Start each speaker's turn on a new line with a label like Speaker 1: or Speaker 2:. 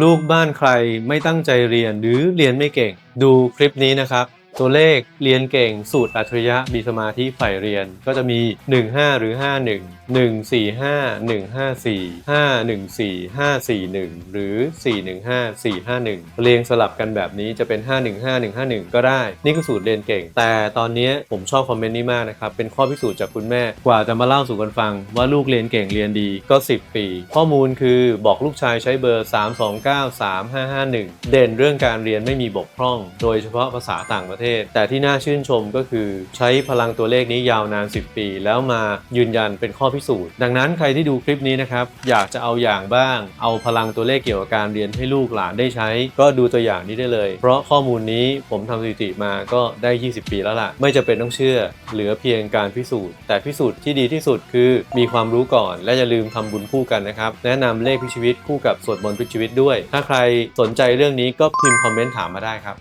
Speaker 1: ลูกบ้านใครไม่ตั้งใจเรียนหรือเรียนไม่เก่ง ดูคลิปนี้นะครับ ตัวเลขเรียนเก่งสูตรอัจฉริยะมีสมาธิใฝ่เรียนก็จะมี 15 หรือ 51 145 154 514 541 หรือ 415 451 เรียงสลับกันแบบนี้จะเป็น 515 151 ก็ได้ นี่คือสูตรเรียนเก่ง แต่ตอนนี้ผมชอบคอมเมนต์นี้มากนะครับ เป็นข้อพิสูจน์จากคุณแม่ กว่าจะมาเล่าสู่กันฟังว่าลูกเรียนเก่งเรียนดีก็ 10 ปี ข้อมูลคือบอกลูกชายใช้เบอร์ 3293551 เด่นเรื่องการเรียนไม่มีบกพร่อง โดยเฉพาะภาษาต่างประเทศแต่ที่น่าชื่นชมก็คือใช้พลังตัวเลขนี้ยาวนาน 10 ปี แล้วมายืนยันเป็นข้อพิสูจน์ ดังนั้นใครที่ดูคลิปนี้นะครับ อยากจะเอาอย่างบ้าง เอาพลังตัวเลขเกี่ยวกับการเรียนให้ลูกหลานได้ใช้ ก็ดูตัวอย่างนี้ได้เลย เพราะข้อมูลนี้ผมทำสถิติมาก็ได้ 20 ปีแล้วล่ะ ไม่จะเป็นต้องเชื่อ เหลือเพียงการพิสูจน์ แต่พิสูจน์ที่ดีที่สุดคือมีความรู้ก่อน และอย่าลืมทำบุญคู่กันนะครับ แนะนำเลขพิชีวิตคู่กับสวดมนต์พิชีวิตด้วย ถ้าใครสนใจเรื่องนี้ก็พิมพ์คอมเมนต์ถามมาได้ครับ